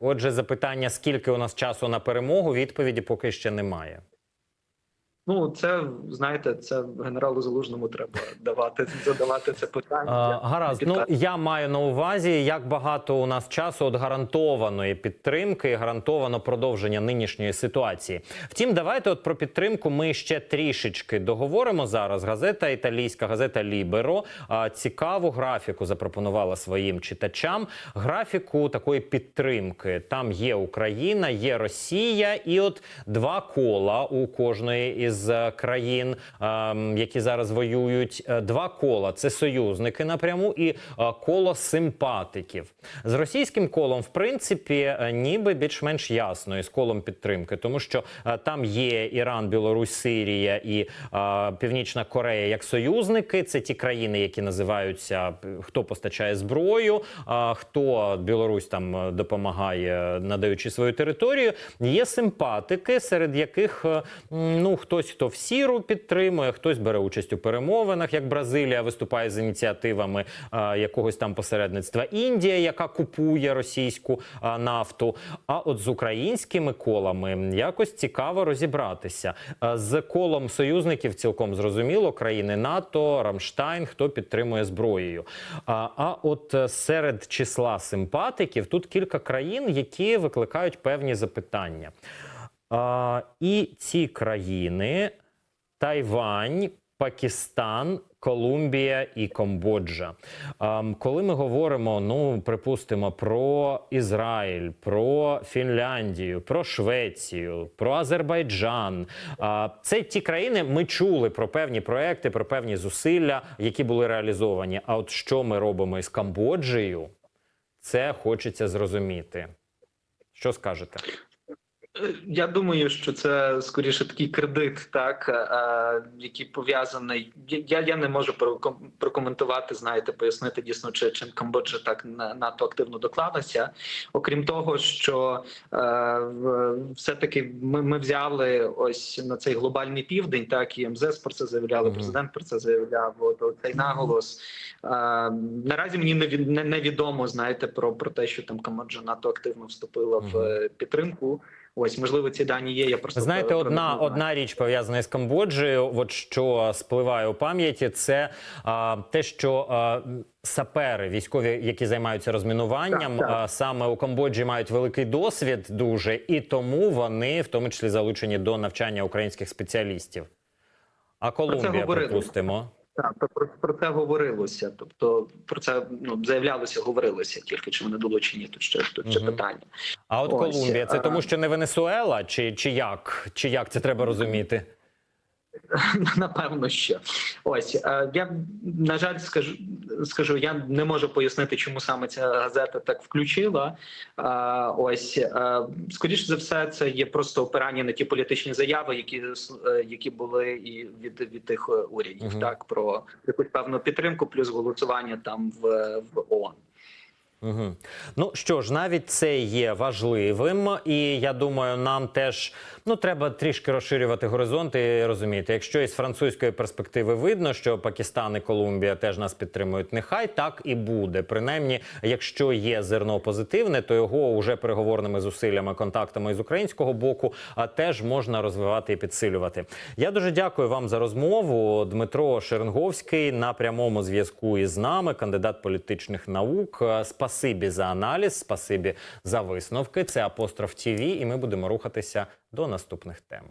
Отже, запитання, скільки у нас часу на перемогу, відповіді поки ще немає. Ну, це знаєте, це генералу Залужному треба давати задавати це питання. А, гаразд, ну я маю на увазі, як багато у нас часу от гарантованої підтримки, гарантовано продовження нинішньої ситуації. Втім, давайте от про підтримку ми ще трішечки договоримо зараз. Газета італійська газета Ліберо цікаву графіку запропонувала своїм читачам. Графіку такої підтримки. Там є Україна, є Росія, і от два кола у кожної із е, країн, ем, які зараз воюють. Е, Два кола це союзники напряму і е, коло симпатиків. З російським колом, в принципі, е, ніби більш-менш ясно із колом підтримки, тому що там є Іран, Білорусь, Сирія і Північна Корея як союзники. Це ті країни, які називаються хто постачає зброю, хто Білорусь там допомагає, надаючи свою територію. Є симпатики, серед яких ну хтось хто в сіру підтримує, хтось бере участь у перемовинах, як Бразилія виступає з ініціативами е, якогось там посередництва. Індія, яка купує російську е, нафту. А от з українськими колами якось цікаво розібратися. Е, З колом союзників цілком зрозуміло країни НАТО, Рамштайн, хто підтримує зброєю. А, а от е, серед числа симпатиків тут кілька країн, які викликають певні запитання. І ці країни Тайвань, Пакистан, Колумбія і Камбоджа. Коли ми говоримо, ну припустимо, про Ізраїль, про Фінляндію, про Швецію, про Азербайджан, це ті країни. Ми чули про певні проекти, про певні зусилля, які були реалізовані. А от що ми робимо із Камбоджею, це хочеться зрозуміти. Що скажете? Я думаю, що це скоріше такий кредит, так е, який пов'язаний. Я, я не можу проком- прокоментувати, знаєте, пояснити дійсно, чи чим Камбоджа так на- надто активно доклалася. Окрім того, що е, в- все-таки ми, ми взяли ось на цей глобальний південь, так і МЗС про це заявляли, Мгм. президент про це заявляв. От, от цей наголос. Е, наразі мені не- невідомо, знаєте, про, про те, що там Камбоджа надто активно вступила в Мгм. е, підтримку. Ось можливо, ці дані є. Я просто Знаєте, одна, одна річ пов'язана з Камбоджею, от що спливає у пам'яті, це а, те, що а, сапери, військові, які займаються розмінуванням, Так, так. а, саме у Камбоджі мають великий досвід дуже, і тому вони в тому числі залучені до навчання українських спеціалістів. А Колумбія, припустимо. Так, про, про, про це говорилося. Тобто про це ну заявлялося, говорилося тільки чи вони долучені тут ще тут ще угу. питання. А от Ось, Колумбія, це а- тому, що не Венесуела, чи, чи як? Чи як це треба розуміти? Напевно, що ось е, я на жаль скажу, скажу, я не можу пояснити, чому саме ця газета так включила. Е, Ось е, скоріше за все, це є просто опирання на ті політичні заяви, які які були і від, від тих урядів, Мгм. так про якусь певну підтримку, плюс голосування там в, в ООН. Угу. Ну що ж, навіть це є важливим, і я думаю, нам теж ну треба трішки розширювати горизонти. і Розуміти, якщо із французької перспективи видно, що Пакистан і Колумбія теж нас підтримують, нехай так і буде. Принаймні, якщо є зерно позитивне, то його вже переговорними зусиллями, контактами з українського боку, а теж можна розвивати і підсилювати. Я дуже дякую вам за розмову. Дмитро Шеренговський на прямому зв'язку із нами, кандидат політичних наук. Спасибі за аналіз, спасибі за висновки. Це апостроф ТІВІ, і ми будемо рухатися до наступних тем.